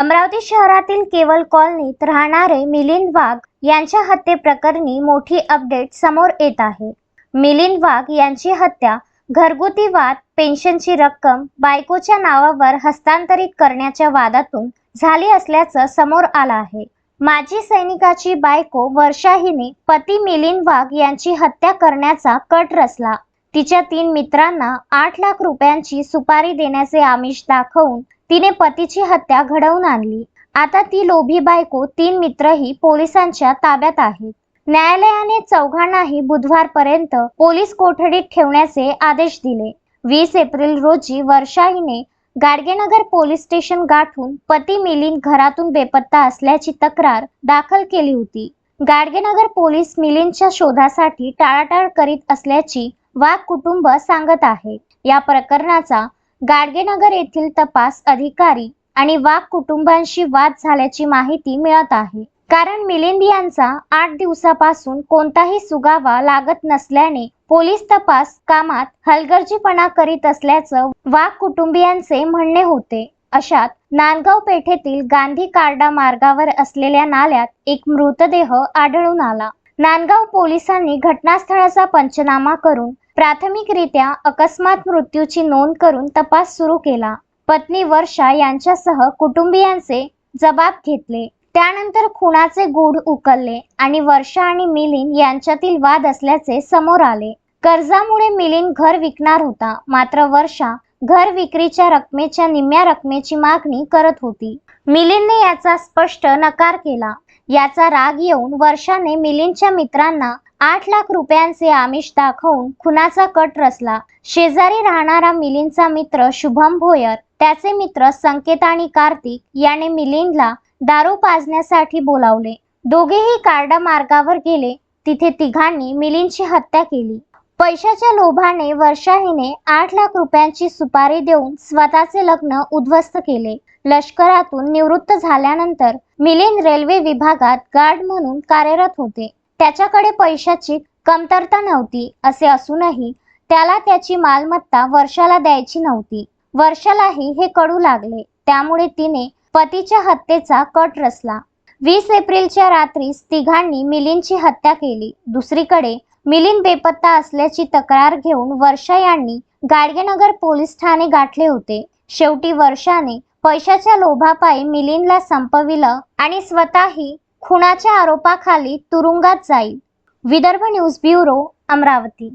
अमरावती शहरातील केवल कॉलनीत राहणारे मिलिंद वाघ यांच्या हत्येप्रकरणी मोठी अपडेट समोर येत आहे. मिलिंद वाघ यांची हत्या घरगुती वाद पेन्शनची रक्कम बायकोच्या नावावर हस्तांतरित करण्याच्या वादातून झाली असल्याचं समोर आलं आहे. माजी सैनिकाची बायको वर्षा हिने पती मिलिंद वाघ यांची हत्या करण्याचा कट रचला. तिच्या तीन मित्रांना आठ लाख रुपयांची सुपारी देण्याचे आमिष दाखवून तिने पतीची हत्या घडवून आणली. आता ती लोभी बायको तीन मित्रही पोलिसांच्या ताब्यात आहेत. न्यायालयाने चौघांनाही बुधवारपर्यंत पोलीस कोठडीत ठेवण्याचे आदेश दिले. वीस एप्रिल रोजी वर्षा हिने गाडगेनगर पोलीस स्टेशन गाठून पती मिलिंद घरातून बेपत्ता असल्याची तक्रार दाखल केली होती. गाडगेनगर पोलीस मिलिंदच्या शोधासाठी टाळाटाळ करीत असल्याची वाघ कुटुंब सांगत आहे. या प्रकरणाचा गाडगेनगर येथील तपास अधिकारी आणि वाघ कुटुंबांशी वाद झाल्याची माहिती मिळत आहे. कारण मिलिंद यांचा आठ दिवसापासून कोणताही सुगावा लागत नसल्याने पोलीस तपास कामात हलगर्जीपणा करीत असल्याचं वाघ कुटुंबियांचे म्हणणे होते. अशात नांदगाव पेठेतील गांधी कार्डा मार्गावर असलेल्या नाल्यात एक मृतदेह आढळून आला. नांदगाव पोलिसांनी घटनास्थळाचा पंचनामा करून प्राथमिकरित्या अकस्मात मृत्यूची नोंद करून तपास सुरू केला. पत्नी वर्षा यांच्यासह कुटुंबियांचे जबाब घेतले. त्यानंतर खुनाचे गूढ उकलले आणि वर्षा आणि मिलिंद यांच्यातील वाद असल्याचे समोर आले. कर्जामुळे मिलिंद घर विकणार होता. मात्र वर्षा घर विक्रीच्या रकमेच्या निम्म्या रकमेची मागणी करत होती. मिलिंदने याचा स्पष्ट नकार केला. याचा राग येऊन वर्षाने मिलिंदच्या मित्रांना आठ लाख रुपयांचे आमिष दाखवून खुनाचा कट रचला. शेजारी राहणारा मिलिंदचा मित्र शुभम भोयर त्याचे मित्र संकेत आणि कार्तिक याने मिलिंदला दारू पाजण्यासाठी बोलावले. दोघेही कार्डा मार्गावर गेले. तिथे तिघांनी मिलिंदची हत्या केली. पैशाच्या लोभाने वर्षा हिने आठ लाख रुपयांची सुपारी देऊन स्वतःचे लग्न उद्ध्वस्त केले. लष्करातून निवृत्त झाल्यानंतर मिलिंद रेल्वे विभागात गार्ड म्हणून कार्यरत होते. त्याच्याकडे पैशाची कमतरता नव्हती असे असूनही त्याला त्याची मालमत्ता वर्षाला द्यायची नव्हती. वर्षालाही हे कळू लागले. त्यामुळे तिने पतीच्या हत्येचा कट रचला. वीस एप्रिलच्या रात्रीस तिघांनी मिलिंदची हत्या केली. दुसरीकडे मिलिंद बेपत्ता असल्याची तक्रार घेऊन वर्षा यांनी गाडगेनगर पोलीस ठाणे गाठले होते. शेवटी वर्षाने पैशाच्या लोभापायी मिलिंदला संपविलं आणि स्वतःही खुनाच्या आरोपाखाली तुरुंगात जाईल. Vidarbha news bureau Amravati.